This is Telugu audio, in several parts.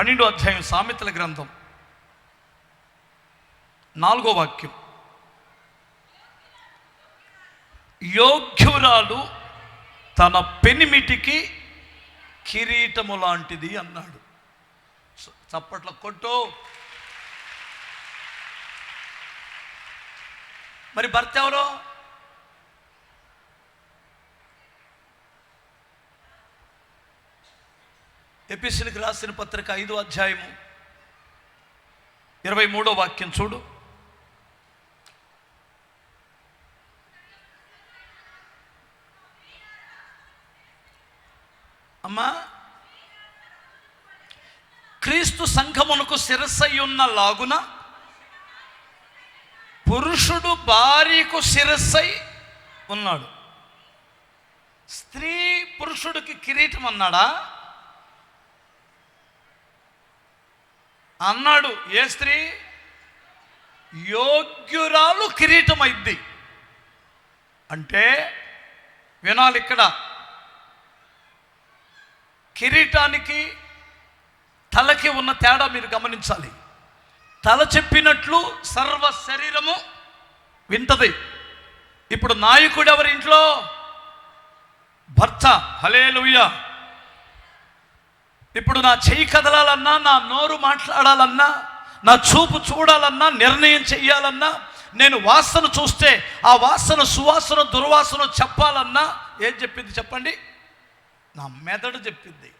పన్నెండో అధ్యాయం సామెతల గ్రంథం. నాలుగో వాక్యం. యోగ్యురాలు తన పెనిమిటికి కిరీటము లాంటిది అన్నాడు. చప్పట్ల కొట్టు. మరి భర్త ఎవరో? ఎపిసిల్కి రాసిన పత్రిక ఐదో అధ్యాయము ఇరవై మూడో వాక్యం చూడు. అమ్మా క్రీస్తు సంఘమునకు శిరస్సయ్యున్న లాగున పురుషుడు భార్యకు శిరస్సై ఉన్నాడు. స్త్రీ పురుషుడికి కిరీటం అన్నాడా? అన్నాడు ఏ స్త్రీ? యోగ్యురాలు కిరీటం అయింది అంటే వినాలి ఇక్కడ కిరీటానికి తలకి ఉన్న తేడా మీరు గమనించాలి. తల చెప్పినట్లు సర్వ శరీరము వింటది. ఇప్పుడు నాయకుడు ఎవరి ఇంట్లో? భర్త. హలేలుయ్య ఇప్పుడు నా చెయ్యి కదలాలన్నా నా నోరు మాట్లాడాలన్నా నా చూపు చూడాలన్నా నిర్ణయం చెయ్యాలన్నా నేను వాసన చూస్తే ఆ వాసన సువాసన దుర్వాసన చెప్పాలన్నా ఏం చెప్పింది చెప్పండి? నా మెదడు చెప్పింది.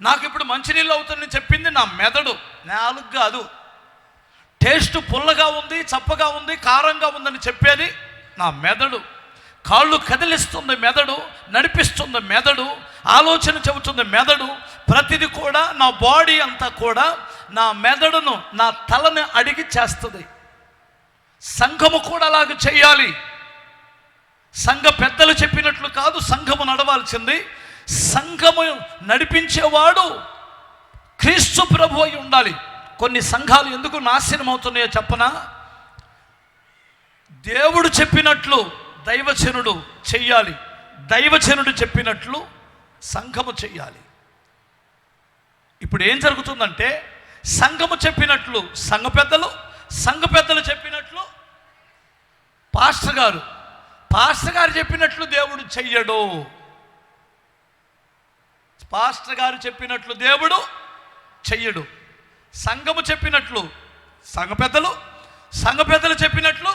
నాకు ఇప్పుడు మంచినీళ్ళు అవుతుందని చెప్పింది నా మెదడు. నాలుగు కాదు. టేస్ట్ పుల్లగా ఉంది చప్పగా ఉంది కారంగా ఉందని చెప్పేది నా మెదడు. కాళ్ళు కదిలిస్తుంది మెదడు నడిపిస్తుంది మెదడు ఆలోచన చెబుతుంది మెదడు. ప్రతిది కూడా నా బాడీ అంతా కూడా నా మెదడును నా తలని అడిగి చేస్తుంది. సంఘము కూడా అలాగ చేయాలి. సంఘ పెద్దలు చెప్పినట్లు కాదు సంఘము నడవాల్సింది. సంఘము నడిపించేవాడు క్రీస్తు ప్రభు అయి ఉండాలి. కొన్ని సంఘాలు ఎందుకు నాశనం అవుతున్నాయో చెప్పనా? దేవుడు చెప్పినట్లు దైవచనుడు చెయ్యాలి. దైవచనుడు చెప్పినట్లు సంఘము చెయ్యాలి. ఇప్పుడు ఏం జరుగుతుందంటే సంఘము చెప్పినట్లు సంఘ పెద్దలు సంఘ పెద్దలు చెప్పినట్లు పాస్టర్ గారు పాస్టర్ గారు చెప్పినట్లు దేవుడు చెయ్యడు. పాస్టర్ గారు చెప్పినట్లు దేవుడు చెయ్యడు. సంఘము చెప్పినట్లు సంఘ పెద్దలు సంఘ పెద్దలు చెప్పినట్లు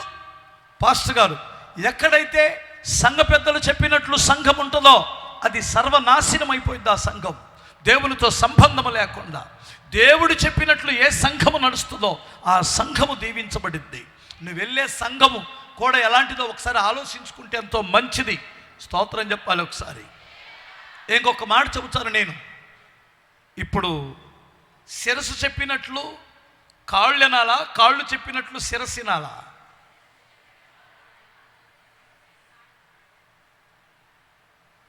పాస్టర్ గారు. ఎక్కడైతే సంఘ పెద్దలు చెప్పినట్లు సంఘం ఉంటుందో అది సర్వనాశనం అయిపోయింది ఆ సంఘం. దేవునితో సంబంధం లేకుండా దేవుడు చెప్పినట్లు ఏ సంఘము నడుస్తుందో ఆ సంఘము దీవించబడింది. నువ్వు వెళ్ళే సంఘము కూడా ఎలాంటిదో ఒకసారి ఆలోచించుకుంటే ఎంతో మంచిది. స్తోత్రం చెప్పాలి ఒకసారి. ఇంకొక మాట చెబుతాను నేను. ఇప్పుడు శిరస్సు చెప్పినట్లు కాళ్ళు వినాలా కాళ్ళు చెప్పినట్లు శిరస్సు వినాలా?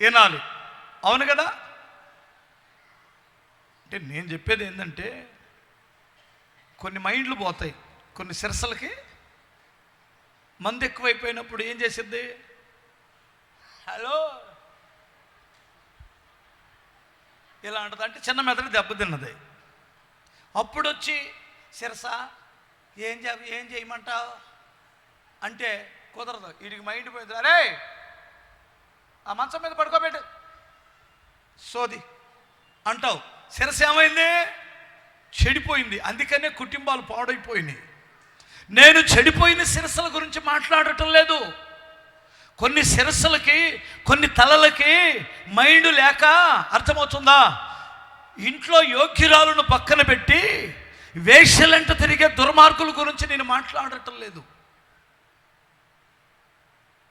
వినాలి. అవును కదా? అంటే నేను చెప్పేది ఏంటంటే కొన్ని మైండ్లు పోతాయి. కొన్ని సిరసలకి మంది ఎక్కువైపోయినప్పుడు ఏం చేసిద్ది? హలో? ఇలా అంటది. అంటే చిన్న మెదడు దెబ్బతిన్నది అప్పుడు వచ్చి శిరస? ఏం చే ఏం చేయమంటావు? అంటే కుదరదు. వీడికి మైండ్ పోయింది. అరే ఆ మంచం మీద పడుకోబెట్టు. సోది అంటావు శిరస ఏమైంది చెడిపోయింది. అందుకనే కుటుంబాలు పాడైపోయినాయి. నేను చెడిపోయిన శిరస్సుల గురించి మాట్లాడటం లేదు. కొన్ని శిరస్సులకి కొన్ని తలలకి మైండ్ లేక అర్థమవుతుందా? ఇంట్లో యోగ్యురాలను పక్కన పెట్టి వేషలంట తిరిగే దుర్మార్గుల గురించి నేను మాట్లాడటం లేదు.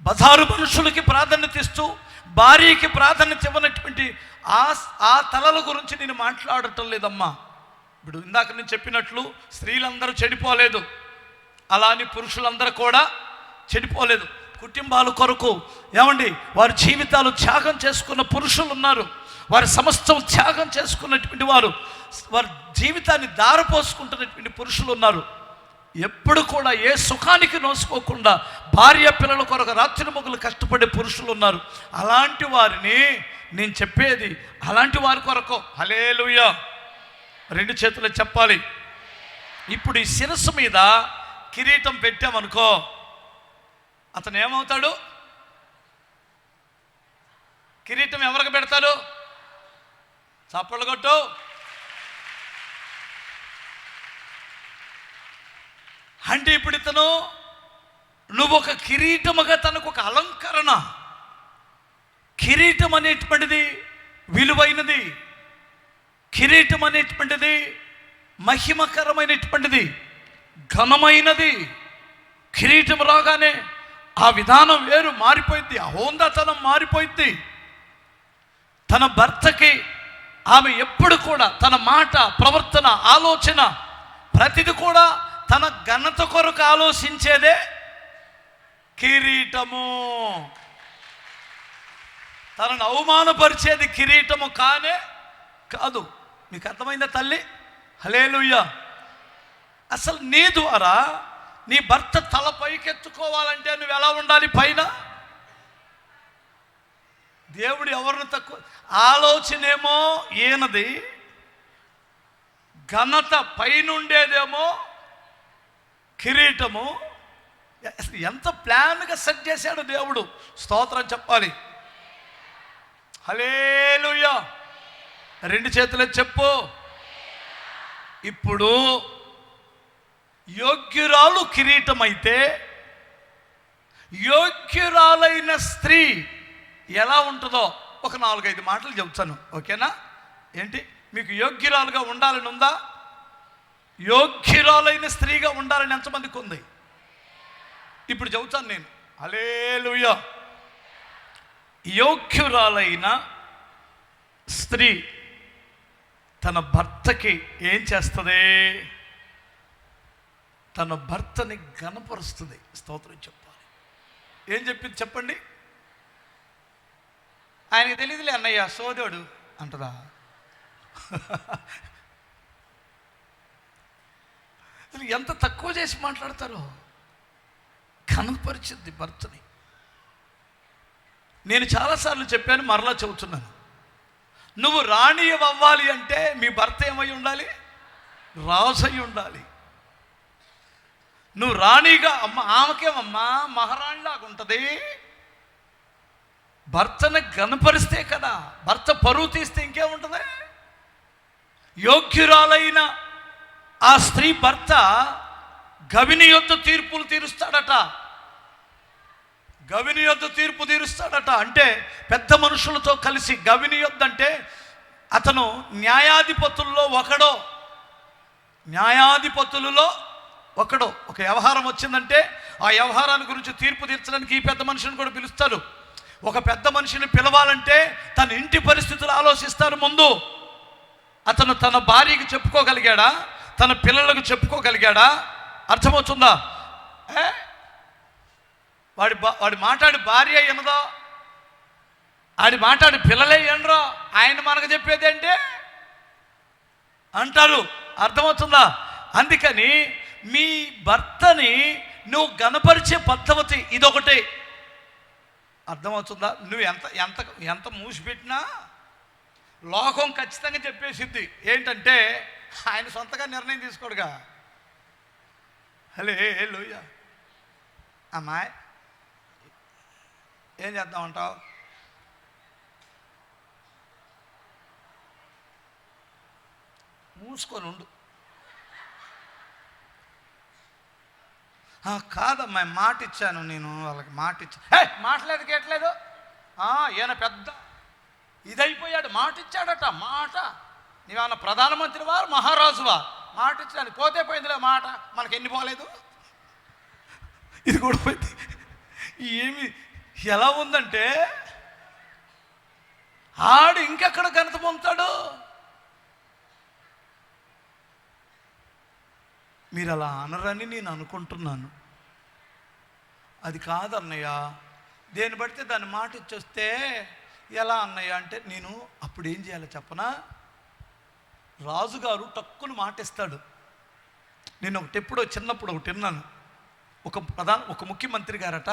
బజారు మనుషులకి ప్రాధాన్యత ఇస్తూ భార్యకి ప్రాధాన్యత ఇవ్వనటువంటి ఆ ఆ తలల గురించి నేను మాట్లాడటం లేదమ్మా. ఇప్పుడు ఇందాక నేను చెప్పినట్లు స్త్రీలందరూ చెడిపోలేదు. అలా అని పురుషులందరూ కూడా చెడిపోలేదు. కుటుంబాల కొరకు ఏమండి వారి జీవితాలు త్యాగం చేసుకున్న పురుషులు ఉన్నారు. వారి సమస్తం త్యాగం చేసుకున్నటువంటి వారు వారి జీవితాన్ని దారపోసుకుంటున్నటువంటి పురుషులు ఉన్నారు. ఎప్పుడు కూడా ఏ సుఖానికి నోసుకోకుండా భార్య పిల్లల కొరకు రాత్రి మొగులు కష్టపడే పురుషులు ఉన్నారు అలాంటి వారిని నేను చెప్పేది అలాంటి వారి కొరకు. హలేలుయ్య రెండు చేతులు చెప్పాలి. ఇప్పుడు ఈ శిరస్సు మీద కిరీటం పెట్టామనుకో అతను ఏమవుతాడు? కిరీటం ఎవరికి పెడతాడు? చప్పళ్ళు కొట్టు. అంటే ఇప్పుడు ఇతను నువ్వు ఒక కిరీటముగా తనకు ఒక అలంకరణ. కిరీటం అనేటువంటిది విలువైనది. కిరీటం అనేటువంటిది మహిమకరమైనటువంటిది. ఘనమైనది. కిరీటం రాగానే ఆ విధానం వేరు మారిపోయింది. ఆ హోందాతనం మారిపోయింది. తన భర్తకి ఆమె ఎప్పుడు కూడా తన మాట ప్రవర్తన ఆలోచన ప్రతిది కూడా తన ఘనత కొరకు ఆలోచించేదే కిరీటము. తనను అవమానపరిచేది కిరీటము కానే కాదు. మీకు అర్థమైందా తల్లి? హలేలుయ్యా అసలు నీ ద్వారా నీ భర్త తల పైకెత్తుకోవాలంటే నువ్వు ఎలా ఉండాలి పైన? దేవుడు ఎవరిని తక్కువ ఆలోచనేమో ఈయనది. ఘనత పైనుండేదేమో కిరీటము. అసలు ఎంత ప్లాన్గా సెట్ చేశాడు దేవుడు? స్తోత్రం చెప్పాలి. హలేలుయ్యా రెండు చేతులు చెప్పు. ఇప్పుడు యోగ్యురాలు కిరీటం అయితే యోగ్యురాలైన స్త్రీ ఎలా ఉంటుందో ఒక నాలుగైదు మాటలు చెప్తాను ఓకేనా? ఏంటి? మీకు యోగ్యురాలుగా ఉండాలని ఉందా? యోగ్యురాలైన స్త్రీగా ఉండాలని ఎంతమందికి ఉంది? ఇప్పుడు చెబుతాను నేను. అలేలుయ యోగ్యురాలైన స్త్రీ తన భర్తకి ఏం చేస్తుంది? తన భర్తని గణపరుస్తుంది స్తోత్రం చెప్పాలి. ఏం చెప్పింది చెప్పండి? ఆయనకి తెలియదులే అన్నయ్య సోదోడు అంటదా? అసలు ఎంత తక్కువ చేసి మాట్లాడతారో? కనపరిచింది భర్తని. నేను చాలాసార్లు చెప్పాను మరలా చెబుతున్నాను. నువ్వు రాణి అవ్వాలి అంటే మీ భర్త ఏమై ఉండాలి? రాజు ఉండాలి. నువ్వు రాణిగా అమ్మ ఆమెకేమమ్మా మహారాణిలాగా ఉంటుంది? భర్తను గనపరిస్తే కదా భర్త పరువు తీస్తే ఇంకేముంటుంది? యోగ్యురాలైన ఆ స్త్రీ భర్త గవిని యొద్ద తీర్పులు తీరుస్తాడట. గవిని యొద్ద తీర్పు తీరుస్తాడట. అంటే పెద్ద మనుషులతో కలిసి గవిని యొద్ద అంటే అతను న్యాయాధిపతుల్లో ఒకడో న్యాయాధిపతులలో ఒకడో. ఒక వ్యవహారం వచ్చిందంటే ఆ వ్యవహారాన్ని గురించి తీర్పు తీర్చడానికి ఈ పెద్ద మనిషిని కూడా పిలుస్తారు. ఒక పెద్ద మనిషిని పిలవాలంటే తన ఇంటి పరిస్థితులు ఆలోచిస్తారు ముందు. అతను తన భార్యకి చెప్పుకోగలిగాడా? తన పిల్లలకు చెప్పుకోగలిగాడా? అర్థమవుతుందా? వాడి బా వాడి మాట్లాడి భార్య ఎనదో ఆడి మాట్లాడి పిల్లలే ఎనరో ఆయన మనకు చెప్పేది అంటే అంటారు. అర్థమవుతుందా? అందుకని మీ భర్తని నువ్వు గనపరిచే పద్ధతి ఇదొకటి. అర్థమవుతుందా? నువ్వు ఎంత ఎంత ఎంత మూసిపెట్టినా లోకం ఖచ్చితంగా చెప్పేసిద్ది. ఏంటంటే ఆయన సొంతగా నిర్ణయం తీసుకోడుగా. హలే లోయ అమ్మాయి ఏం చేద్దామంటావు మూసుకొని ఉండు. "ఆ, కాదమ్మా మాట ఇచ్చాను నేను వాళ్ళకి మాట ఇచ్చాను మాటలేదు కేట్లేదు? ఈయన పెద్ద ఇదైపోయాడు మాట ఇచ్చాడట మాట. నీవేమన్నా ప్రధానమంత్రి వారు మహారాజువా మాట ఇచ్చాను పోతే పోయిందిలే మాట. మనకి ఎన్ని పోలేదు? ఇది కూడా పోయింది. ఏమి ఎలా ఉందంటే ఆడు ఇంకెక్కడ ఘనత పొందుతాడు? మీరు అలా అనరని నేను అనుకుంటున్నాను. అది కాదు అన్నయ్య. దేన్ని బడితే దాన్ని మాట ఇచ్చొస్తే ఎలా అన్నయ్య అంటే నేను అప్పుడు ఏం చేయాలో చెప్పనా? రాజుగారు టక్కును మాట ఇస్తాడు నేను ఒకటి ఎప్పుడో చిన్నప్పుడు ఒకటి విన్నాను. ఒక ప్రధాన ఒక ముఖ్యమంత్రి గారట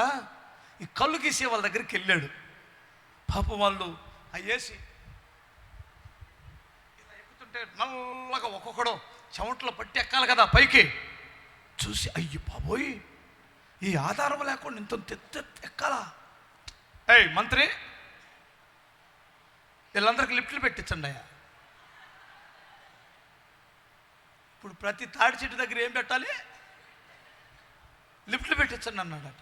ఈ కళ్ళు గీసే వాళ్ళ దగ్గరికి వెళ్ళాడు. పాపం వాళ్ళు అయ్యేసి ఇలా ఎక్కుతుంటే నల్లగా ఒక్కొక్కడో చెమటలో పట్టి ఎక్కాలి కదా పైకి. చూసి అయ్యి బాబోయ్ ఈ ఆధారం లేకుండా ఇంత ఎక్కాలా? ఏయ్ మంత్రి వీళ్ళందరికీ లిఫ్ట్లు పెట్టించండి అయ్యా. ఇప్పుడు ప్రతి తాడి చెట్టు దగ్గర ఏం పెట్టాలి? లిఫ్ట్లు పెట్టించండి అన్నాడట.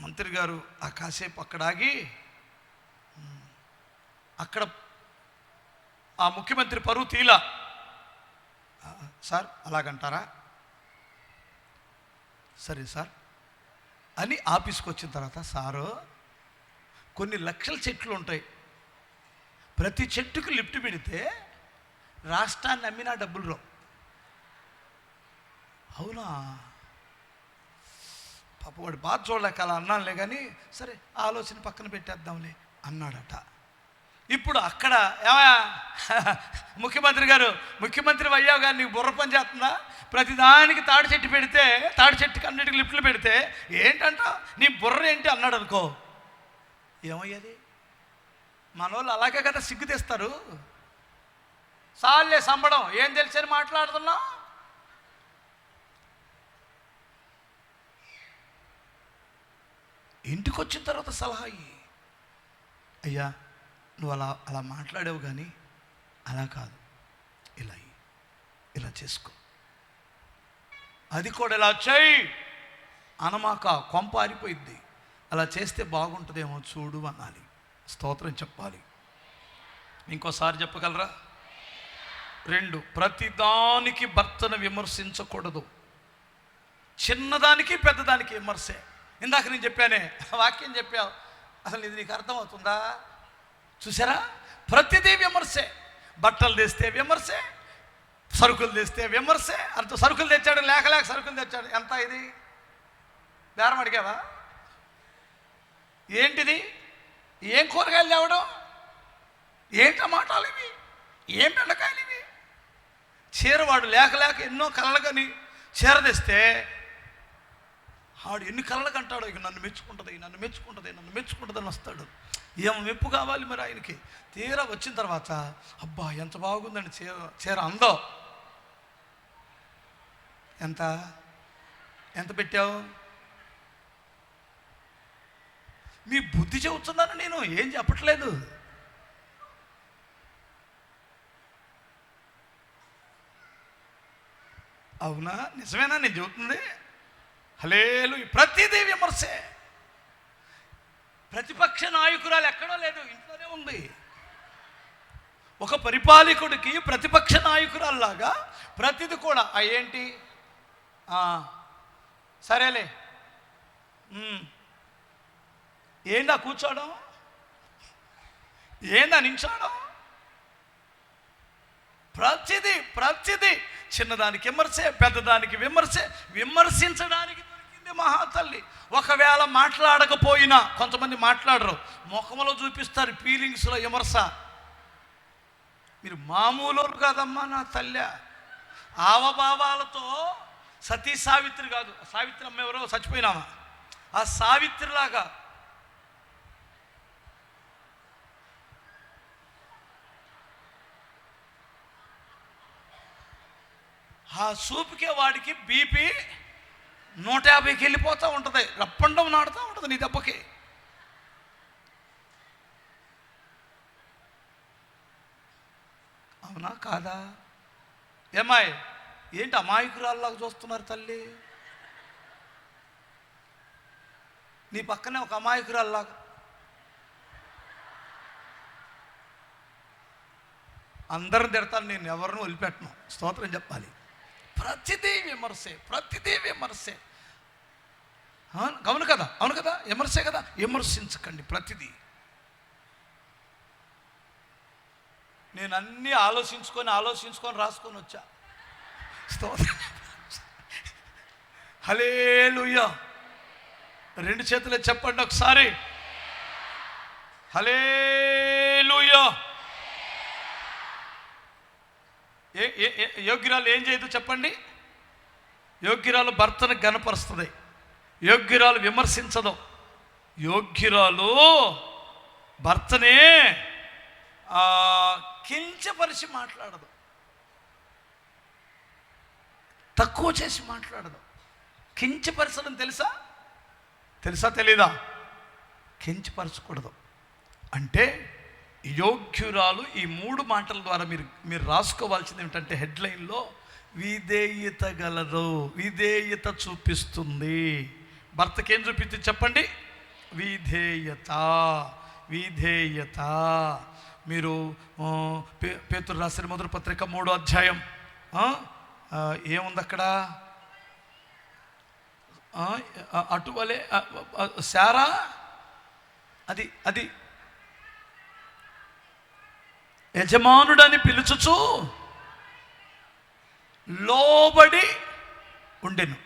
మంత్రి గారు ఆ కాసేపు అక్కడ ఆగి అక్కడ ఆ ముఖ్యమంత్రి పరువు తీలా. సార్ అలాగంటారా? సరే సార్. అని ఆఫీస్కి వచ్చిన తర్వాత సారు కొన్ని లక్షల చెట్లు ఉంటాయి. ప్రతి చెట్టుకు లిఫ్ట్ పెడితే రాష్ట్రాన్ని అమ్మినా డబ్బులు రావు. అవునా? పాప వాడు బాధ చూడలేక అలా అన్నానులే కానీ సరే ఆలోచన పక్కన పెట్టేద్దాంలే అన్నాడట. ఇప్పుడు అక్కడ ఏమయ్యా? ముఖ్యమంత్రి గారు ముఖ్యమంత్రి అయ్యావు గారు నీకు బుర్ర పని చేస్తుందా? ప్రతిదానికి తాడి చెట్టు పెడితే తాడి చెట్టుకి అన్నిటికి లిఫ్ట్లు పెడితే ఏంటంట? నీ బుర్ర ఏంటి అన్నాడు అనుకో. ఏమయ్యేది? వాళ్ళు అలాగే కదా సిగ్గు తెస్తారు. సాల్లే సంబడం. ఏం తెలిసని మాట్లాడుతున్నా ఇంటికి వచ్చిన తర్వాత సలహా ఇయ్యి. అయ్యా నువ్వు అలా అలా మాట్లాడావు కానీ అలా కాదు. ఇలా ఇలా చేసుకో. అది కూడా ఇలా చేయి అనమాక కొంప ఆరిపోయింది అలా చేస్తే బాగుంటుందేమో చూడు అనాలి. స్తోత్రం చెప్పాలి. ఇంకోసారి చెప్పగలరా? రెండు ప్రతిదానికి భర్తను విమర్శించకూడదు. చిన్నదానికి పెద్దదానికి విమర్శే. ఇందాక నేను చెప్పానే వాక్యం చెప్పావు. అసలు ఇది నీకు అర్థమవుతుందా? చూసారా? ప్రతిదీ విమర్శే. బట్టలు తెస్తే విమర్శే. సరుకులు తెస్తే విమర్శే. అంత సరుకులు తెచ్చాడు లేక లేక సరుకులు తెచ్చాడు. ఎంత ఇది? బేరం అడిగావా? ఏంటిది? ఏం కూరగాయలు తేవడం? ఏం టమాటాలు ఇవి? ఏం బెండకాయలు ఇవి? చీర వాడు లేక లేక ఎన్నో కలలు కానీ చీర తెస్తే ఆడు ఎన్ని కలలు కంటాడో ఇక నన్ను మెచ్చుకుంటుంది నన్ను మెచ్చుకుంటుంది నన్ను మెచ్చుకుంటుంది అని వస్తాడు. ఏం మెప్పు కావాలి మరి ఆయనకి? తీరా వచ్చిన తర్వాత అబ్బా ఎంత బాగుందండి చీర చీర అందో. ఎంత? ఎంత పెట్టావు? మీ బుద్ధి చెబుతున్నాను నేను ఏం చెప్పట్లేదు. అవునా? నిజమేనా? నేను చెబుతుంది. హలేలు ప్రతిదీ విమర్శే. ప్రతిపక్ష నాయకురాలు ఎక్కడో లేదు ఇంట్లోనే ఉంది. ఒక పరిపాలకుడికి ప్రతిపక్ష నాయకురాల్లాగా ప్రతిది కూడా. ఆ ఏంటి? సరేలే. ఏందా కూర్చోవడం? ఏందా నించోవడం? ప్రతిదీ ప్రతిదీ చిన్నదానికి విమర్శే పెద్దదానికి విమర్శే విమర్శించడానికి దొరికింది మహాతల్లి. ఒకవేళ మాట్లాడకపోయినా కొంతమంది మాట్లాడరు ముఖంలో చూపిస్తారు ఫీలింగ్స్లో విమర్శ. మీరు మామూలు కాదమ్మా నా తల్లి. ఆవభావాలతో సతీ సావిత్రి కాదు. సావిత్రి అమ్మ ఎవరో చచ్చిపోయినామా? ఆ సావిత్రిలాగా సూపుకే వాడికి బీపీ నూట యాభైకి వెళ్ళిపోతూ ఉంటుంది. రప్పండం నాడుతూ ఉంటుంది నీ దెబ్బకి. అవునా కాదా? ఏమాయ్ ఏంటి అమాయకురాల్లాగా చూస్తున్నారు తల్లి? నీ పక్కనే ఒక అమాయకురాల్లాగా. అందరిని తిడతాను నేను ఎవరిని వదిలిపెట్టను. స్తోత్రం చెప్పాలి. ప్రతిదీ విమర్శే ప్రతిదీ విమర్శే. అవును కదా అవును కదా విమర్శే కదా విమర్శించకండి ప్రతిదీ. నేను అన్నీ ఆలోచించుకొని ఆలోచించుకొని రాసుకొని వచ్చా. హలే హలేలుయ్యా రెండు చేతులు చెప్పండి ఒకసారి. హలేలుయ్యా ఏ ఏ- ఏ- యోగ్యురాలు ఏం చేయదు చెప్పండి? యోగ్యురాలు భర్తను గనపరుస్తుంది యోగ్యురాలు విమర్శించదు. యోగ్యురాలు భర్తనే ఆ, కించపరిచి మాట్లాడదు. తక్కువ చేసి మాట్లాడదు. కించపరచడం తెలుసా? తెలుసా తెలీదా? కించపరచకూడదు. అంటే యోగ్యురాలు ఈ మూడు మాటల ద్వారా మీరు మీరు రాసుకోవాల్సింది ఏమిటంటే హెడ్లైన్లో విధేయత గలదు విధేయత చూపిస్తుంది. భర్తకి ఏం చెప్పండి? విధేయత విధేయత. మీరు పేతురు రాసిన మొదటి పత్రిక మూడో అధ్యాయం ఏముంది అక్కడ అటువలే శారా? అది అది యజమానుడని పిలుచుచు లోబడి ఉండెను.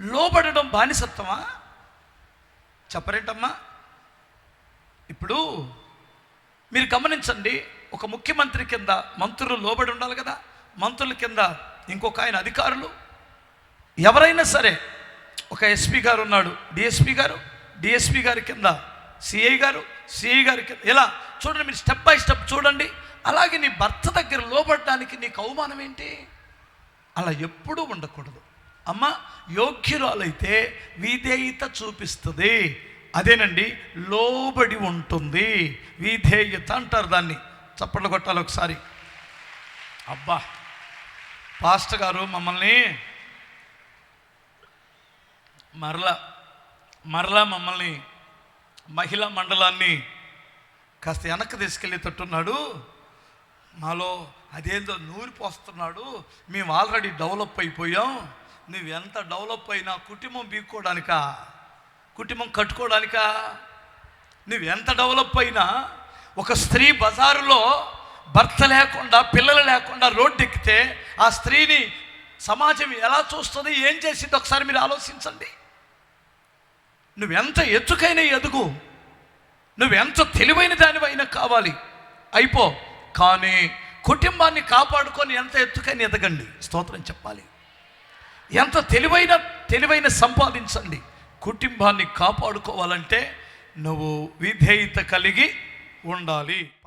లోబడడం బానిసత్వమా? చెప్పరేటమ్మా? ఇప్పుడు మీరు గమనించండి ఒక ముఖ్యమంత్రి కింద మంత్రులు లోబడి ఉండాలి కదా. మంత్రుల కింద ఇంకొక ఆయన అధికారులు. ఎవరైనా సరే ఒక ఎస్పీ గారు ఉన్నాడు డిఎస్పీ గారు డిఎస్పీ గారి కింద సిఐ గారు సిఐ గారి కింద. ఇలా చూడండి మీరు స్టెప్ బై స్టెప్ చూడండి అలాగే నీ భర్త దగ్గర లోబడడానికి నీకు అవమానం ఏంటి? అలా ఎప్పుడూ ఉండకూడదు. అమ్మ యోగ్యురాలైతే విధేయత చూపిస్తుంది. అదేనండి లోబడి ఉంటుంది. విధేయత అంటారు దాన్ని. చప్పట్లు కొట్టాలి ఒకసారి. అబ్బా పాస్టర్ గారు మమ్మల్ని మరలా మరలా మమ్మల్ని మహిళా మండలాన్ని కాస్త వెనక్కి తీసుకెళ్ళేటట్టున్నాడు. మాలో అదేందో నూరి పోస్తున్నాడు మేము ఆల్రెడీ డెవలప్ అయిపోయాం. నువ్వు ఎంత డెవలప్ అయినా కుటుంబం బీక్కోవడానికా కుటుంబం కట్టుకోవడానికా నువ్వు ఎంత డెవలప్ అయినా ఒక స్త్రీ బజారులో భర్త లేకుండా పిల్లలు లేకుండా రోడ్డు ఎక్కితే ఆ స్త్రీని సమాజం ఎలా చూస్తుంది ఏం చేసింది ఒకసారి మీరు ఆలోచించండి. నువ్వెంత ఎత్తుకైనా ఎదుగు. నువ్వెంత తెలివైన దానివైనా కావాలి. అయిపో. కానీ కుటుంబాన్ని కాపాడుకొని ఎంత ఎత్తుకైనా ఎదగండి. స్తోత్రం చెప్పాలి. ఎంత తెలివైన తెలివైన సంపాదించండి. కుటుంబాన్ని కాపాడుకోవాలంటే నువ్వు విధేయత కలిగి ఉండాలి.